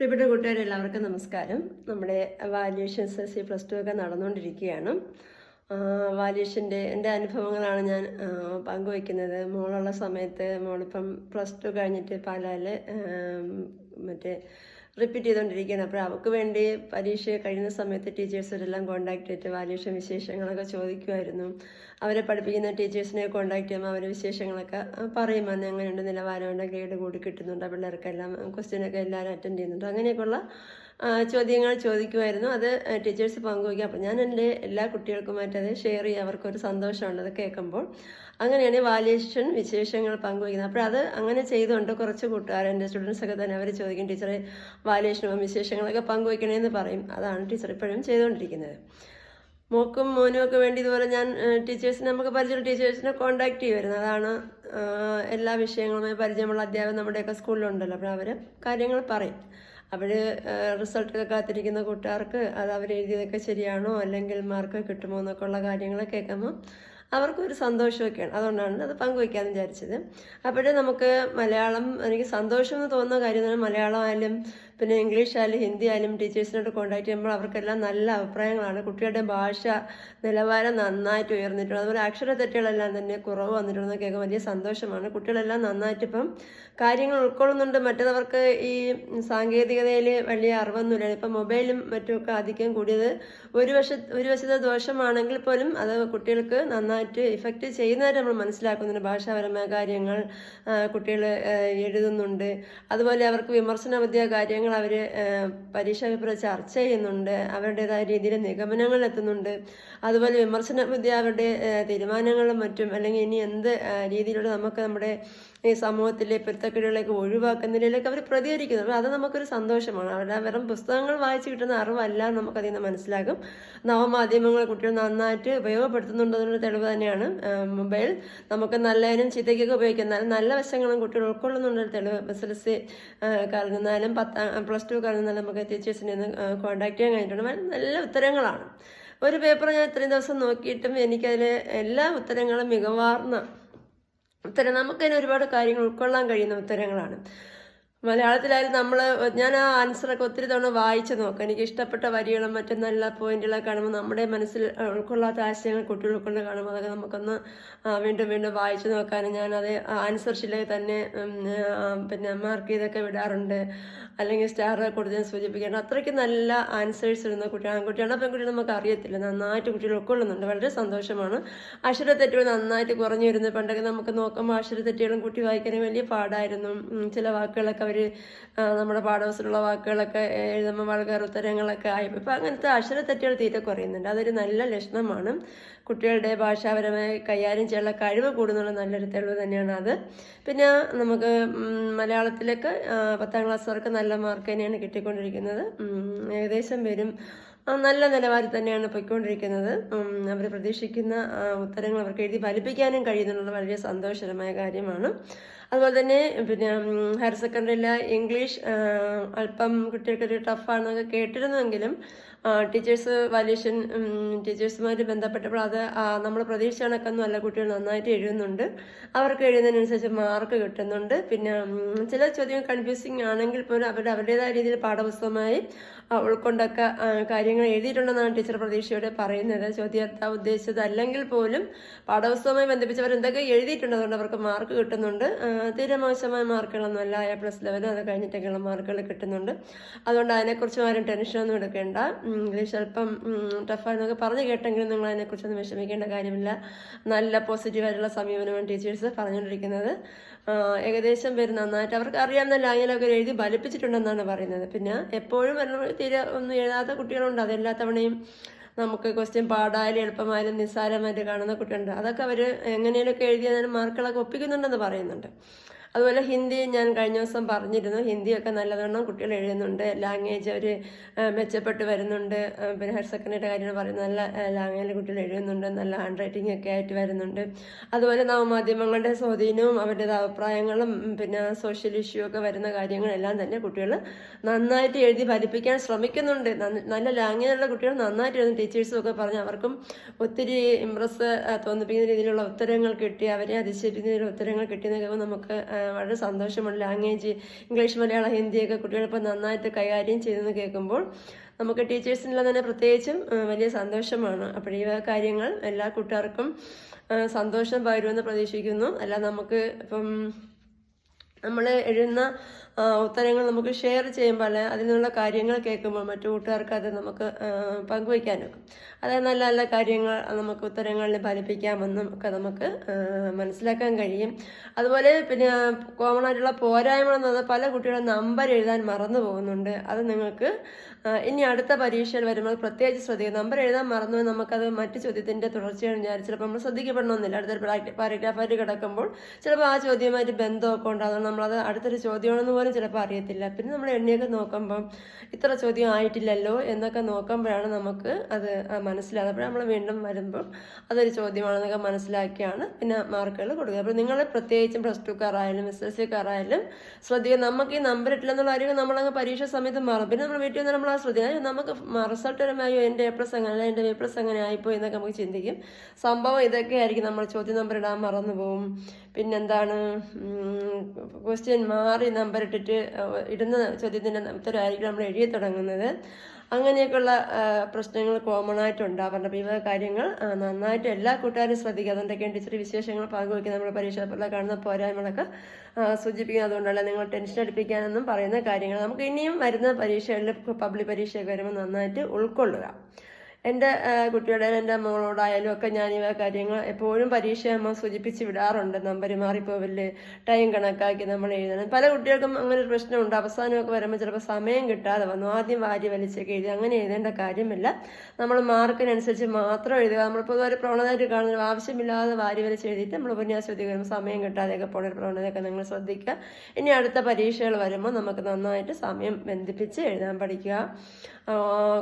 പ്രിയപ്പെട്ട കൂട്ടുകാരെ എല്ലാവർക്കും നമസ്കാരം. നമ്മുടെ valuation S S C plus two ഒക്കെ നടന്നുകൊണ്ടിരിക്കുകയാണ്. വാല്യൂഷന്റെ എന്റെ അനുഭവങ്ങളാണ് ഞാൻ പങ്കുവയ്ക്കുന്നത്. മോളുള്ള സമയത്ത് മോളിപ്പം പ്ലസ് ടു കഴിഞ്ഞിട്ട് പാലാൽ മറ്റേ റിപ്പീറ്റ് ചെയ്തുകൊണ്ടിരിക്കുകയാണ് അപ്പോൾ അവൾക്ക് വേണ്ടി പരീക്ഷ കഴിയുന്ന സമയത്ത് ടീച്ചേഴ്സരെല്ലാം കോൺടാക്ട് ചെയ്തിട്ട് വാല്യൂഷൻ വിശേഷങ്ങളൊക്കെ ചോദിക്കുമായിരുന്നു. അവരെ പഠിപ്പിക്കുന്ന ടീച്ചേഴ്സിനെ കോൺടാക്ട് ചെയ്യുമ്പോൾ അവരെ വിശേഷങ്ങളൊക്കെ പറയും. അന്ന് എങ്ങനെയുണ്ട്? നിലവാരമുണ്ട്? ഗ്രേഡ് കൂടി കിട്ടുന്നുണ്ട്. പിള്ളേർക്കെല്ലാം ക്വസ്റ്റ്യനൊക്കെ എല്ലാവരും അറ്റൻഡ് ചെയ്യുന്നുണ്ട്. അങ്ങനെയൊക്കെയുള്ള ചോദ്യങ്ങൾ ചോദിക്കുമായിരുന്നു. അത് ടീച്ചേഴ്സ് പങ്കുവയ്ക്കും. അപ്പോൾ ഞാൻ എന്റെ എല്ലാ കുട്ടികൾക്കുമായിട്ട് അത് ഷെയർ ചെയ്യുക അവർക്കൊരു സന്തോഷമുണ്ട് അത് കേൾക്കുമ്പോൾ. അങ്ങനെയാണ് വാല്യേഷൻ വിശേഷങ്ങൾ പങ്കുവയ്ക്കുന്നത്. അപ്പോൾ അത് അങ്ങനെ ചെയ്തുകൊണ്ട് കുറച്ച് കൂട്ടുകാർ എന്റെ സ്റ്റുഡൻസ് ഒക്കെ തന്നെ അവർ ചോദിക്കും ടീച്ചറെ വാല്യുവേഷനും വിശേഷങ്ങളൊക്കെ പങ്കുവയ്ക്കണമെന്ന് പറയും. അതാണ് ടീച്ചർ ഇപ്പോഴും ചെയ്തുകൊണ്ടിരിക്കുന്നത്. മോക്കും മോനും ഒക്കെ വേണ്ടി ഇതുപോലെ ഞാൻ ടീച്ചേഴ്സിനെ നമുക്ക് പരിചയമുള്ള ടീച്ചേഴ്സിനെ കോൺടാക്ട് ചെയ്യുമായിരുന്നു. അതാണ് എല്ലാ വിഷയങ്ങളുമായി പരിചയമുള്ള അധ്യാപകർ നമ്മുടെയൊക്കെ സ്കൂളിലുണ്ടല്ലോ. അപ്പോൾ അവർ കാര്യങ്ങൾ പറയും. അവർ റിസൾട്ടൊക്കെ കാത്തിരിക്കുന്ന കൂട്ടുകാർക്ക് അത് അവർ എഴുതിയതൊക്കെ ശരിയാണോ? അല്ലെങ്കിൽ മാർക്ക് കിട്ടുമോ? എന്നൊക്കെ ഉള്ള കാര്യങ്ങൾ കേൾക്കുമ്പോൾ അവർക്കൊരു സന്തോഷമൊക്കെയാണ്. അതുകൊണ്ടാണ് അത് പങ്കുവയ്ക്കാമെന്ന് വിചാരിച്ചത്. അപ്പോഴേ നമുക്ക് മലയാളം എനിക്ക് സന്തോഷം എന്ന് തോന്നുന്ന കാര്യം എന്ന് മലയാളം ആയാലും പിന്നെ ഇംഗ്ലീഷ് ആയാലും ഹിന്ദി ആയാലും ടീച്ചേഴ്സിനോട് കോൺടാക്ട് ചെയ്യുമ്പോൾ അവർക്കെല്ലാം നല്ല അഭിപ്രായങ്ങളാണ്. കുട്ടികളുടെ ഭാഷ നിലവാരം നന്നായിട്ട് ഉയർന്നിട്ടുണ്ട്. അതുപോലെ അക്ഷരത്തെറ്റുകളെല്ലാം തന്നെ കുറവ് വന്നിട്ടുണ്ടെന്ന് കേൾക്കാൻ വലിയ സന്തോഷമാണ്. കുട്ടികളെല്ലാം നന്നായിട്ട് ഇപ്പം കാര്യങ്ങൾ ഉൾക്കൊള്ളുന്നുണ്ട്. മറ്റവർക്ക് ഈ സാങ്കേതികതയിൽ വലിയ അറിവൊന്നുമില്ല. ഇപ്പം മൊബൈലും മറ്റുമൊക്കെ അധികം കൂടിയത് ഒരു വശ ഒരു വശത്തെ ദോഷമാണെങ്കിൽ പോലും അത് കുട്ടികൾക്ക് നന്നായിട്ട് ഇഫക്റ്റ് ചെയ്യുന്നതായിട്ട് നമ്മൾ മനസ്സിലാക്കുന്നുണ്ട് ഭാഷാപരമായ കാര്യങ്ങൾ കുട്ടികൾ എഴുതുന്നുണ്ട്. അതുപോലെ അവർക്ക് വിമർശന വിദ്യ കാര്യങ്ങൾ അവർ പരീക്ഷ പേപ്പർ ചർച്ച ചെയ്യുന്നുണ്ട്. അവരുടേതായ രീതിയിൽ നിഗമനങ്ങൾ എത്തുന്നുണ്ട്. അതുപോലെ വിമർശന വിദ്യ അവരുടെ തീരുമാനങ്ങളും മറ്റും അല്ലെങ്കിൽ ഇനി എന്ത് രീതിയിലൂടെ നമുക്ക് നമ്മുടെ ഈ സമൂഹത്തിലെ പൊരുത്തക്കേടുകളൊക്കെ ഒഴിവാക്കുന്നതിലേക്ക് അവർ പ്രതികരിക്കുന്നു അപ്പോൾ അത് നമുക്കൊരു സന്തോഷമാണ്. അവരുടെ വെറും പുസ്തകങ്ങൾ വായിച്ച് കിട്ടുന്ന അറിവല്ല നമുക്കതിൽ നിന്ന് മനസ്സിലാകും. നവമാധ്യമങ്ങൾ കുട്ടികൾ നന്നായിട്ട് ഉപയോഗപ്പെടുത്തുന്നുണ്ടെന്നുള്ള തെളിവ് തന്നെയാണ് മൊബൈൽ. നമുക്ക് നല്ലതിനും ചീത്തയ്ക്കൊക്കെ ഉപയോഗിക്കാം നല്ല വശങ്ങളും കുട്ടികൾ ഉൾക്കൊള്ളുന്നുണ്ടൊരു തെളിവ് എസ് എൽ സി കലർന്നാലും പത്താം പ്ലസ് ടു കലർന്നാലും നമുക്ക് ടീച്ചേഴ്സിനെ ഒന്ന് കോൺടാക്ട് ചെയ്യാൻ കഴിഞ്ഞിട്ടുണ്ട്. നല്ല ഉത്തരങ്ങളാണ്. ഒരു പേപ്പർ ഞാൻ ഇത്രയും ദിവസം നോക്കിയിട്ടും എനിക്കതിൽ എല്ലാ ഉത്തരങ്ങളും മികവാർന്ന ഉത്തരം നമുക്ക് തന്നെ ഒരുപാട് കാര്യങ്ങൾ ഉൾക്കൊള്ളാൻ കഴിയുന്ന ഉത്തരങ്ങളാണ്. മലയാളത്തിലായാലും നമ്മൾ ഞാൻ ആ ആൻസറൊക്കെ ഒത്തിരി തവണ വായിച്ചു നോക്കാം. എനിക്ക് ഇഷ്ടപ്പെട്ട വരികളും മറ്റും നല്ല പോയിന്റുകളൊക്കെ കാണുമ്പോൾ നമ്മുടെ മനസ്സിൽ ഉൾക്കൊള്ളാത്ത ആശയങ്ങൾ കുട്ടികൾ ഉൾക്കൊണ്ട് കാണുമ്പോൾ അതൊക്കെ നമുക്കൊന്ന് വീണ്ടും വീണ്ടും വായിച്ചു നോക്കാനും ഞാനത് ആൻസർ ഷീറ്റിലൊക്കെ തന്നെ പിന്നെ മാർക്ക് ചെയ്തൊക്കെ വിടാറുണ്ട്. അല്ലെങ്കിൽ സ്റ്റാർ കൊടുത്ത് സൂചിപ്പിക്കേണ്ട അത്രയ്ക്ക് നല്ല ആൻസേഴ്സ് ഇടുന്ന കുട്ടികൾ ആൺകുട്ടികളുടെ പെൺകുട്ടികൾ നമുക്ക് അറിയത്തില്ല. നന്നായിട്ട് കുട്ടികൾ ഉൾക്കൊള്ളുന്നുണ്ട്. വളരെ സന്തോഷമാണ്. അക്ഷരത്തെറ്റുകൾ നന്നായിട്ട് കുറഞ്ഞു വരുന്നത്. പണ്ടൊക്കെ നമുക്ക് നോക്കുമ്പോൾ അക്ഷരത്തെറ്റുകളും കുട്ടി വായിക്കാനും വലിയ പാടായിരുന്നു. ചില വാക്കുകളൊക്കെ അവർ നമ്മുടെ പാഠവസത്തിലുള്ള വാക്കുകളൊക്കെ എഴുതുമ്പോൾ വളരെ ഉത്തരങ്ങളൊക്കെ ആയപ്പോൾ ഇപ്പം അങ്ങനത്തെ അക്ഷരത്തെറ്റുകൾ തീരെ കുറയുന്നുണ്ട്. അതൊരു നല്ല ലക്ഷണമാണ്. കുട്ടികളുടെ ഭാഷാപരമായി കൈകാര്യം ചെയ്യാനുള്ള കഴിവ് കൂടുന്നുള്ള നല്ലൊരു തെളിവ് തന്നെയാണ് അത്. പിന്നെ നമുക്ക് മലയാളത്തിലൊക്കെ പത്താം ക്ലാസ്സുകാർക്ക് നല്ല മാർക്ക് തന്നെയാണ് കിട്ടിക്കൊണ്ടിരിക്കുന്നത്. ഏകദേശം ആ, നല്ല നിലവാരത്തിൽ തന്നെയാണ് പൊയ്ക്കൊണ്ടിരിക്കുന്നത്. അവർ പ്രതീക്ഷിക്കുന്ന ഉത്തരങ്ങൾ അവർക്ക് എഴുതി ഫലിപ്പിക്കാനും കഴിയുന്നുള്ള വളരെ സന്തോഷകരമായ കാര്യമാണ്. അതുപോലെ തന്നെ പിന്നെ ഹയർ സെക്കൻഡറിയിലെ ഇംഗ്ലീഷ് അല്പം കുട്ടികൾക്കൊരു ടഫാണെന്നൊക്കെ കേട്ടിരുന്നെങ്കിലും ടീച്ചേഴ്സ് വാല്യൂഷൻ ടീച്ചേഴ്സുമായിട്ട് ബന്ധപ്പെട്ടപ്പോൾ അത് നമ്മൾ പ്രതീക്ഷ കണക്കൊന്നും അല്ല കുട്ടികൾ നന്നായിട്ട് എഴുതുന്നുണ്ട്. അവർക്ക് എഴുതുന്നതിനനുസരിച്ച് മാർക്ക് കിട്ടുന്നുണ്ട്. പിന്നെ ചില ചോദ്യങ്ങൾ കൺഫ്യൂസിങ് ആണെങ്കിൽ പോലും അവരുടെ അവരുടേതായ രീതിയിൽ പാഠപുസ്തകമായി ഉൾക്കൊണ്ടൊക്കെ കാര്യങ്ങൾ എഴുതിയിട്ടുണ്ടെന്നാണ് ടീച്ചർ പ്രതീക്ഷയോടെ പറയുന്നത്. ചോദ്യകർത്താവ് ഉദ്ദേശിച്ചത്? അല്ലെങ്കിൽ പോലും പാഠപുസ്തകവുമായി ബന്ധിപ്പിച്ച് അവർ എന്തൊക്കെ എഴുതിയിട്ടുണ്ട് അതുകൊണ്ട് അവർക്ക് മാർക്ക് കിട്ടുന്നുണ്ട്. തീരെ മോശമായ മാർക്കുകളൊന്നും അല്ല. എ പ്ലസ് ലെവലും അത് കഴിഞ്ഞിട്ടൊക്കെയുള്ള മാർക്കുകൾ കിട്ടുന്നുണ്ട്. അതുകൊണ്ട് അതിനെക്കുറിച്ച് ആരും ടെൻഷനൊന്നും എടുക്കേണ്ട. ഇംഗ്ലീഷ് അല്പം ടഫായിരുന്നൊക്കെ പറഞ്ഞു കേട്ടെങ്കിലും നിങ്ങൾ അതിനെക്കുറിച്ചൊന്നും വിഷമിക്കേണ്ട കാര്യമില്ല. നല്ല പോസിറ്റീവായിട്ടുള്ള സമീപനമാണ് ടീച്ചേഴ്സ് പറഞ്ഞുകൊണ്ടിരിക്കുന്നത്. ഏകദേശം പേര് നന്നായിട്ട് അവർക്ക് അറിയാവുന്ന ലാംഗ്വേജിലൊക്കെ എഴുതി ഫലിപ്പിച്ചിട്ടുണ്ടെന്നാണ് പറയുന്നത്. പിന്നെ എപ്പോഴും തീരെ ഒന്നും എഴുതാത്ത കുട്ടികളുണ്ട്. അതെല്ലാ തവണയും നമുക്ക് ക്വസ്റ്റ്യൻ പാടായാലും എളുപ്പമായാലും നിസ്സാരമായിട്ട് കാണുന്ന കുട്ടികളുണ്ട്. അതൊക്കെ അവർ എങ്ങനെയൊക്കെ എഴുതിയതിനും മാർക്കുകളൊക്കെ ഒപ്പിക്കുന്നുണ്ടെന്ന് പറയുന്നുണ്ട്. അതുപോലെ ഹിന്ദി ഞാൻ കഴിഞ്ഞ ദിവസം പറഞ്ഞിരുന്നു. ഹിന്ദിയൊക്കെ നല്ലവണ്ണം കുട്ടികൾ എഴുതുന്നുണ്ട്. ലാംഗ്വേജ് അവർ മെച്ചപ്പെട്ട് വരുന്നുണ്ട്. പിന്നെ ഹയർ സെക്കൻഡറിയുടെ കാര്യങ്ങൾ പറയുന്നത് നല്ല ലാംഗ്വേജിൽ കുട്ടികൾ എഴുതുന്നുണ്ട്. നല്ല ഹാൻഡ് റൈറ്റിംഗ് ഒക്കെ ആയിട്ട് വരുന്നുണ്ട്. അതുപോലെ നവമാധ്യമങ്ങളുടെ സ്വാധീനവും അവരുടെ അഭിപ്രായങ്ങളും പിന്നെ സോഷ്യൽ ഇഷ്യൂ ഒക്കെ വരുന്ന കാര്യങ്ങളെല്ലാം തന്നെ കുട്ടികൾ നന്നായിട്ട് എഴുതി ഫലിപ്പിക്കാൻ ശ്രമിക്കുന്നുണ്ട്. നല്ല ലാംഗ്വേജുള്ള കുട്ടികൾ നന്നായിട്ട് എഴുതുന്നു ടീച്ചേഴ്സും ഒക്കെ പറഞ്ഞ് അവർക്കും ഒത്തിരി ഇമ്പ്രസ് തോന്നിപ്പിക്കുന്ന രീതിയിലുള്ള ഉത്തരങ്ങൾ കിട്ടി. അവരെ അതിശയിപ്പിക്കുന്ന ഉത്തരങ്ങൾ കിട്ടിയെന്നൊക്കെ നമുക്ക് വളരെ സന്തോഷമുണ്ട് ലാംഗ്വേജ് ഇംഗ്ലീഷ് മലയാളം ഹിന്ദിയൊക്കെ കുട്ടികളിപ്പോൾ നന്നായിട്ട് കൈകാര്യം ചെയ്തെന്ന് കേൾക്കുമ്പോൾ നമുക്ക് ടീച്ചേഴ്സിനെല്ലാം തന്നെ പ്രത്യേകിച്ചും വലിയ സന്തോഷമാണ്. അപ്പോൾ ഈ കാര്യങ്ങൾ എല്ലാ കൂട്ടുകാർക്കും സന്തോഷം പകരുമെന്ന് പ്രതീക്ഷിക്കുന്നു. അല്ല നമുക്ക് ഇപ്പം നമ്മൾ എഴുതുന്ന ഉത്തരങ്ങൾ നമുക്ക് ഷെയർ ചെയ്യുമ്പോൾ അല്ലെ അതിൽ നിന്നുള്ള കാര്യങ്ങൾ കേൾക്കുമ്പോൾ മറ്റു കൂട്ടുകാർക്ക് അത് നമുക്ക് പങ്കുവയ്ക്കാനും അതായത് നല്ല നല്ല കാര്യങ്ങൾ നമുക്ക് ഉത്തരങ്ങളിൽ ഫലിപ്പിക്കാമെന്നും ഒക്കെ നമുക്ക് മനസ്സിലാക്കാൻ കഴിയും. അതുപോലെ പിന്നെ കോമൺ ആയിട്ടുള്ള പോരായ്മ എന്ന് പറഞ്ഞാൽ പല കുട്ടികളും നമ്പർ എഴുതാൻ മറന്നു പോകുന്നുണ്ട്. അത് നിങ്ങൾക്ക് ഇനി അടുത്ത പരീക്ഷയിൽ വരുമ്പോൾ പ്രത്യേകിച്ച് ശ്രദ്ധിക്കുക. നമ്പർ എഴുതാൻ മറന്നു നമുക്കത് മറ്റു ചോദ്യത്തിന്റെ തുടർച്ചയാണ് വിചാരിച്ച് ചിലപ്പോൾ നമ്മൾ ശ്രദ്ധിക്കപ്പെടണമെന്നില്ല. അടുത്തൊരു പാരഗ്രാഫായിട്ട് കിടക്കുമ്പോൾ ചിലപ്പോൾ ആ ചോദ്യമായിട്ട് ബന്ധമൊക്കെ ഉണ്ടാകും. നമ്മളത് അടുത്തൊരു ചോദ്യമാണെന്ന് ചിലപ്പോൾ അറിയത്തില്ല. പിന്നെ നമ്മൾ എണ്ണിയൊക്കെ നോക്കുമ്പം ഇത്ര ചോദ്യം ആയിട്ടില്ലല്ലോ എന്നൊക്കെ നോക്കുമ്പോഴാണ് നമുക്ക് അത് മനസ്സിലാകുന്നത് അപ്പോൾ നമ്മൾ വീണ്ടും വരുമ്പോൾ അതൊരു ചോദ്യമാണെന്നൊക്കെ മനസ്സിലാക്കിയാണ് പിന്നെ മാർക്കുകൾ കൊടുക്കുക. അപ്പോൾ നിങ്ങൾ പ്രത്യേകിച്ചും പ്ലസ് ടുക്കാരായാലും എസ് എൽ സിക്കാരായാലും ശ്രദ്ധിക്കുക. നമുക്ക് ഈ നമ്പർ ഇട്ടില്ലെന്നുള്ള കാര്യം നമ്മളങ്ങ് പരീക്ഷ സമയത്ത് മാറും. പിന്നെ നമ്മൾ വീട്ടിൽ നിന്ന് നമ്മൾ ആ ശ്രദ്ധിക്കുക "അയ്യോ, നമുക്ക് റിസൾട്ട് എന്റെ എ പ്ലസ് അങ്ങനെ എന്റെ ബി പ്ലസ് അങ്ങനെ ആയിപ്പോയി എന്നൊക്കെ നമുക്ക് ചിന്തിക്കും. സംഭവം ഇതൊക്കെ ആയിരിക്കും നമ്മൾ ചോദ്യം നമ്പർ ഇടാൻ മറന്നു പോകും പിന്നെന്താണ് ക്വസ്റ്റ്യൻ മാറി നമ്പർ ഇട്ടിട്ട് ഇടുന്ന ചോദ്യത്തിന്റെ ഉത്തരമായിരിക്കും നമ്മൾ എഴുതി തുടങ്ങുന്നത്. അങ്ങനെയൊക്കെയുള്ള പ്രശ്നങ്ങൾ കോമൺ ആയിട്ട് അപ്പോൾ ഇവ കാര്യങ്ങൾ നന്നായിട്ട് എല്ലാ കൂട്ടുകാരും ശ്രദ്ധിക്കുക. അതുകൊണ്ടൊക്കെയാണ് ടീച്ചർ വിശേഷങ്ങൾ പങ്കുവയ്ക്കുന്നത് നമ്മുടെ പരീക്ഷ കാണുന്ന പോരായ്മകളൊക്കെ സൂചിപ്പിക്കുന്നത് അതുകൊണ്ടല്ല നിങ്ങൾ ടെൻഷൻ അടുപ്പിക്കാനൊന്നും പറയുന്ന കാര്യങ്ങൾ. നമുക്ക് ഇനിയും വരുന്ന പരീക്ഷകളിൽ പബ്ലിക് പരീക്ഷയൊക്കെ വരുമ്പോൾ നന്നായിട്ട് ഉൾക്കൊള്ളുക. എന്റെ കുട്ടിയോടായാലും കുട്ടിയുടെ എന്റെ മോളോടായാലും ഒക്കെ ഞാൻ ഇവ കാര്യങ്ങൾ എപ്പോഴും പരീക്ഷയാകുമ്പോൾ സൂചിപ്പിച്ച് വിടാറുണ്ട്. നമ്പർ മാറിപ്പോവില്ലേ? ടൈം കണക്കാക്കി നമ്മൾ എഴുതണം. പല കുട്ടികൾക്കും അങ്ങനെ ഒരു പ്രശ്നമുണ്ട്. അവസാനമൊക്കെ വരുമ്പോൾ ചിലപ്പോൾ സമയം കിട്ടാതെ വന്നു. ആദ്യം വാരി വലിച്ചൊക്കെ എഴുതി അങ്ങനെ എഴുതേണ്ട കാര്യമില്ല. നമ്മൾ മാർക്കിനനുസരിച്ച് മാത്രം എഴുതുക. നമ്മളിപ്പോൾ ഒരു പ്രവണതയായിട്ട് കാണുന്നത് ആവശ്യമില്ലാതെ വാരി വലിച്ച് എഴുതിയിട്ട് നമ്മൾ ഉപന്യാസം എഴുതി വരുമ്പോൾ സമയം കിട്ടാതെയൊക്കെ പോണ ഒരു പ്രവണതയൊക്കെ നിങ്ങൾ ശ്രദ്ധിക്കുക. ഇനി അടുത്ത പരീക്ഷകൾ വരുമ്പോൾ നമുക്ക് നന്നായിട്ട് സമയം ബന്ധിപ്പിച്ച് എഴുതാൻ പഠിക്കുക.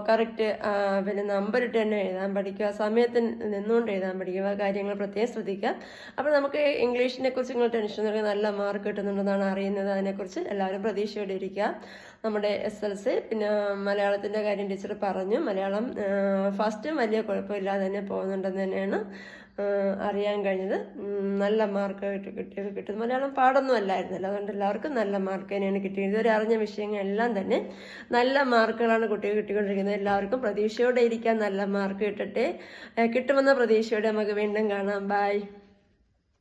കറക്റ്റ് പിന്നെ നമ്പർ ഇട്ട് തന്നെ എഴുതാൻ പഠിക്കുക സമയത്തിന് നിന്നുകൊണ്ട് എഴുതാൻ പഠിക്കുക കാര്യങ്ങൾ പ്രത്യേകം ശ്രദ്ധിക്കുക. അപ്പോൾ നമുക്ക് ഇംഗ്ലീഷിനെ കുറിച്ച് നിങ്ങൾ ടെൻഷൻ തുടങ്ങി നല്ല മാർക്ക് കിട്ടുന്നുണ്ടെന്നാണ് അറിയുന്നത്. അതിനെക്കുറിച്ച് എല്ലാവരും പ്രതീക്ഷയോടെ ഇരിക്കുക. നമ്മുടെ എസ് എൽ സി പിന്നെ മലയാളത്തിന്റെ കാര്യം ടീച്ചർ പറഞ്ഞു. മലയാളം ഫസ്റ്റും വലിയ കുഴപ്പമില്ലാതെ തന്നെ പോകുന്നുണ്ടെന്ന് തന്നെയാണ് അറിയാൻ കഴിഞ്ഞത്. നല്ല മാർക്ക് കിട്ടി കിട്ടിയത് കിട്ടും. മലയാളം പാടൊന്നും അല്ലായിരുന്നല്ലോ. അതുകൊണ്ട് എല്ലാവർക്കും നല്ല മാർക്ക് തന്നെയാണ് കിട്ടിയത്. ഇതുവരെ അറിഞ്ഞ വിഷയങ്ങളെല്ലാം തന്നെ നല്ല മാർക്കുകളാണ് കുട്ടികൾ കിട്ടിക്കൊണ്ടിരിക്കുന്നത്. എല്ലാവർക്കും പ്രതീക്ഷയോടെ ഇരിക്കാൻ നല്ല മാർക്ക് കിട്ടട്ടെ. കിട്ടുമെന്ന പ്രതീക്ഷയോടെ നമുക്ക് വീണ്ടും കാണാം. ബൈ